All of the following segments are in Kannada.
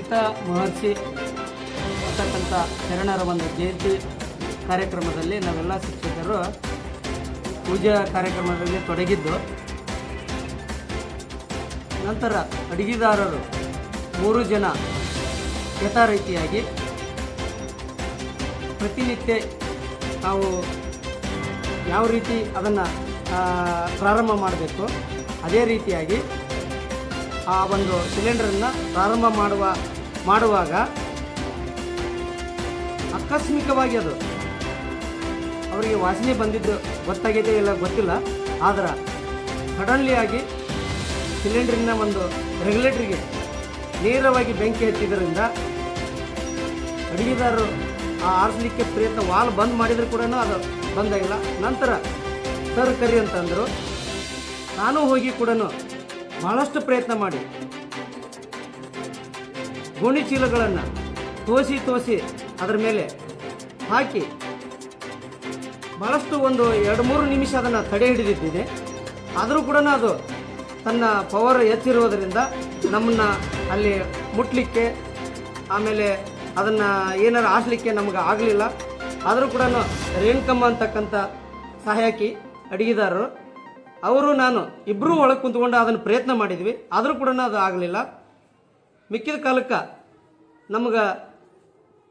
ಸಂತ ಮಹರ್ಷಿ ಅಂತಕ್ಕಂಥ ಶರಣರ ಒಂದು ಜಯಂತಿ ಕಾರ್ಯಕ್ರಮದಲ್ಲಿ ನಾವೆಲ್ಲ ಶಿಕ್ಷಕರು ಪೂಜಾ ಕಾರ್ಯಕ್ರಮದಲ್ಲಿ ತೊಡಗಿದ್ದು, ನಂತರ ಅಡಿಗೆದಾರರು ಮೂರು ಜನ ಯಥಾರೀತಿಯಾಗಿ ಪ್ರತಿನಿತ್ಯ ನಾವು ಯಾವ ರೀತಿ ಅದನ್ನು ಪ್ರಾರಂಭ ಮಾಡಬೇಕು, ಅದೇ ರೀತಿಯಾಗಿ ಆ ಒಂದು ಸಿಲಿಂಡರನ್ನು ಪ್ರಾರಂಭ ಮಾಡುವ, ಮಾಡುವಾಗ ಆಕಸ್ಮಿಕವಾಗಿ ಅದು ಅವರಿಗೆ ವಾಸನೆ ಬಂದಿದ್ದು ಗೊತ್ತಾಗಿದೆ ಇಲ್ಲ ಗೊತ್ತಿಲ್ಲ, ಆದರೆ ಸಡನ್ಲಿ ಆಗಿ ಸಿಲಿಂಡರಿನ ಒಂದು ರೆಗ್ಯುಲೇಟ್ರಿಗೆ ನೇರವಾಗಿ ಬೆಂಕಿ ಹಚ್ಚಿದ್ರಿಂದ ಅಡುಗೆದಾರರು ಆ ಆರಿಸಲಿಕ್ಕೆ ಪ್ರಯತ್ನ, ವಾಲ್ ಬಂದ್ ಮಾಡಿದರೂ ಕೂಡ ಅದು ಬಂದಾಗಿಲ್ಲ. ನಂತರ, ಸರ್ ಕರಿ ಅಂತಂದರು. ನಾನು ಹೋಗಿ ಕೂಡ ಬಹಳಷ್ಟು ಪ್ರಯತ್ನ ಮಾಡಿ. ಗೋಣಿ ಚೀಲಗಳನ್ನು ತೋಸಿ ತೋಸಿ ಅದರ ಮೇಲೆ ಹಾಕಿ ಬಹಳಷ್ಟು ಒಂದು ಎರಡು ಮೂರು ನಿಮಿಷ ಅದನ್ನು ತಡೆ ಹಿಡಿದಿದ್ದಿದೆ ಆದರೂ ಕೂಡ ಅದು ತನ್ನ ಪವರ್ ಹೆಚ್ಚಿರುವುದರಿಂದ ನಮ್ಮನ್ನು ಅಲ್ಲಿ ಮುಟ್ಲಿಕ್ಕೆ, ಆಮೇಲೆ ಅದನ್ನು ಏನಾರು ಆಸಲಿಕ್ಕೆ ನಮ್ಗೆ ಆಗಲಿಲ್ಲ. ಆದರೂ ಕೂಡ ರೇಣುಕಮ್ಮ ಅಂತಕ್ಕಂಥ ಸಹಾಯಕಿ, ಅಡುಗೆದಾರರು ಅವರು ನಾನು ಇಬ್ಬರೂ ಒಳಗೆ ಕುಂತ್ಕೊಂಡು ಅದನ್ನು ಪ್ರಯತ್ನ ಮಾಡಿದ್ವಿ. ಆದರೂ ಕೂಡ ಅದು ಆಗಲಿಲ್ಲ ಮಿಕ್ಕಿದ ಕಾಲಕ್ಕೆ ನಮ್ಗೆ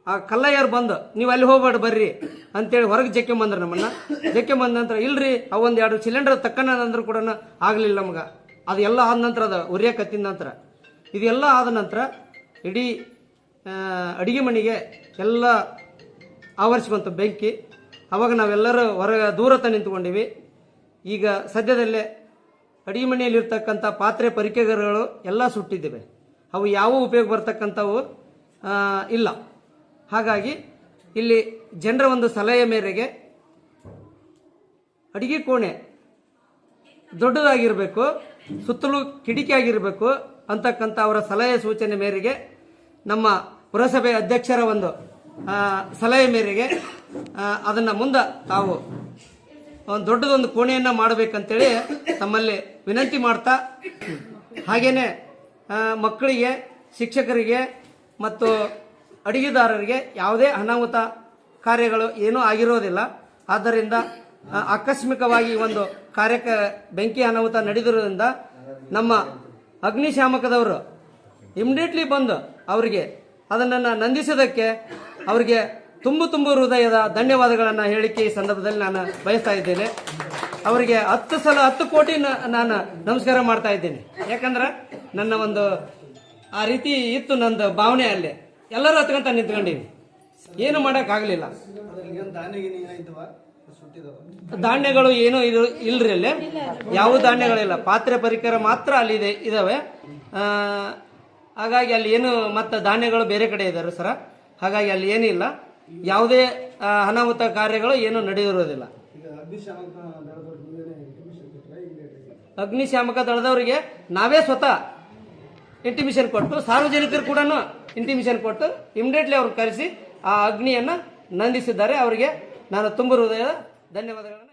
ಆ ಕಲ್ಲಯ್ಯರು ಬಂದು, ನೀವು ಅಲ್ಲಿ ಹೋಗ್ಬೇಡ, ಬರ್ರಿ ಅಂತೇಳಿ ಹೊರಗೆ ಜಕ್ಕೆ ಬಂದ್ರೆ ನಮ್ಮನ್ನ. ಬಂದ ನಂತರ, ಇಲ್ರಿ ಒಂದು ಎರಡು ಸಿಲಿಂಡರ್ ತಕ್ಕನ ಅಂದ್ರೂ ಕೂಡ ಆಗಲಿಲ್ಲ ನಮ್ಗೆ. ಅದು ಎಲ್ಲ ಆದ ನಂತರ ಅದು ಉರಿಯಕತ್ತಿದ ನಂತರ. ಇದೆಲ್ಲ ಆದ ನಂತರ ಇಡೀ ಅಡುಗೆ ಮನೆಗೆ ಎಲ್ಲ ಆವರಿಸ್ಕೊಂತ ಬೆಂಕಿ. ಅವಾಗ ನಾವೆಲ್ಲರೂ ಹೊರಗೆ ದೂರತ ನಿಂತ್ಕೊಂಡಿವಿ. ಈಗ ಸದ್ಯದಲ್ಲೇ ಅಡಿಗೆ ಮನೆಯಲ್ಲಿರ್ತಕ್ಕಂಥ ಪಾತ್ರೆ ಪರಿಕರಗಳು ಎಲ್ಲ ಸುಟ್ಟಿದ್ದೇವೆ. ಅವು ಯಾವ ಉಪಯೋಗ ಬರ್ತಕ್ಕಂಥವು ಇಲ್ಲ. ಹಾಗಾಗಿ ಇಲ್ಲಿ ಜನರ ಒಂದು ಸಲಹೆ ಮೇರೆಗೆ ಅಡಿಗೆ ಕೋಣೆ ದೊಡ್ಡದಾಗಿರಬೇಕು, ಸುತ್ತಲೂ ಕಿಟಕಿ ಆಗಿರಬೇಕು ಅಂತಕ್ಕಂಥ ಅವರ ಸಲಹೆ ಸೂಚನೆ ಮೇರೆಗೆ ನಮ್ಮ ಪುರಸಭೆ ಅಧ್ಯಕ್ಷರ ಒಂದು ಸಲಹೆ ಮೇರೆಗೆ ಅದನ್ನ ಮುಂದೆ ತಾವು ಒಂದು ದೊಡ್ಡದೊಂದು ಕೋಣೆಯನ್ನು ಮಾಡಬೇಕಂತೇಳಿ ತಮ್ಮಲ್ಲಿ ವಿನಂತಿ ಮಾಡ್ತಾ, ಹಾಗೇನೆ ಮಕ್ಕಳಿಗೆ, ಶಿಕ್ಷಕರಿಗೆ ಮತ್ತು ಅಡಿಗೆದಾರರಿಗೆ ಯಾವುದೇ ಅನಾಹುತ ಕಾರ್ಯಗಳು ಏನೂ ಆಗಿರೋದಿಲ್ಲ. ಆದ್ದರಿಂದ ಆಕಸ್ಮಿಕವಾಗಿ ಒಂದು ಕಾರ್ಯಕ ಬೆಂಕಿ ಅನಾಹುತ ನಡೆದಿರೋದ್ರಿಂದ ನಮ್ಮ ಅಗ್ನಿಶಾಮಕದವರು ಇಮಿಡಿಯೇಟ್ಲಿ ಬಂದು ಅವರಿಗೆ ಅದನ್ನು ನಂದಿಸೋದಕ್ಕೆ ಅವರಿಗೆ ತುಂಬು ತುಂಬು ಹೃದಯದ ಧನ್ಯವಾದಗಳನ್ನು ಹೇಳಿಕೆ ಈ ಸಂದರ್ಭದಲ್ಲಿ ನಾನು ಬಯಸ್ತಾ ಇದ್ದೇನೆ. ಅವರಿಗೆ ಹತ್ತು ಸಲ, ಹತ್ತು ಕೋಟಿ ನಾನು ನಮಸ್ಕಾರ ಮಾಡ್ತಾ ಇದ್ದೇನೆ. ಯಾಕಂದ್ರೆ ನನ್ನ ಒಂದು ಆ ರೀತಿ ಇತ್ತು ನಂದು ಭಾವನೆ ಅಲ್ಲಿ. ಎಲ್ಲರೂ ಹತ್ಕೊಂತ ನಿಂತ್ಕೊಂಡಿವಿ. ಏನು ಮಾಡೋಕ್ಕಾಗಲಿಲ್ಲ. ಧಾನ್ಯಗಳು ಏನು ಇಲ್ಲ ಇಲ್ರಿ ಅಲ್ಲಿ. ಯಾವ ಧಾನ್ಯಗಳಿಲ್ಲ. ಪಾತ್ರೆ ಪರಿಕರ ಮಾತ್ರ ಅಲ್ಲಿ ಇದೆ, ಇದಾವೆ. ಹಾಗಾಗಿ ಅಲ್ಲಿ ಏನು ಮತ್ತೆ ಧಾನ್ಯಗಳು ಬೇರೆ ಕಡೆ ಇದ್ದಾರೆ ಸರ. ಹಾಗಾಗಿ ಅಲ್ಲಿ ಏನಿಲ್ಲ. ಯಾವುದೇ ಅನಾಹುತ ಕಾರ್ಯಗಳು ಏನು ನಡೆಯಿರೋದಿಲ್ಲ ಅಗ್ನಿಶಾಮಕ ದಳದವರಿಗೆ ನಾವೇ ಸ್ವತಃ ಇಂಟಿಮಿಷನ್ ಕೊಟ್ಟು ಸಾರ್ವಜನಿಕರು ಕೂಡ ಇಂಟಿಮಿಷನ್ ಕೊಟ್ಟು ಇಮಿಡಿಯೇಟ್ಲಿ ಅವ್ರನ್ನ ಕರೆಸಿ ಆ ಅಗ್ನಿಯನ್ನು ನಂದಿಸಿದ್ದಾರೆ. ಅವರಿಗೆ ನಾನು ತುಂಬ ಹೃದಯದ ಧನ್ಯವಾದಗಳನ್ನು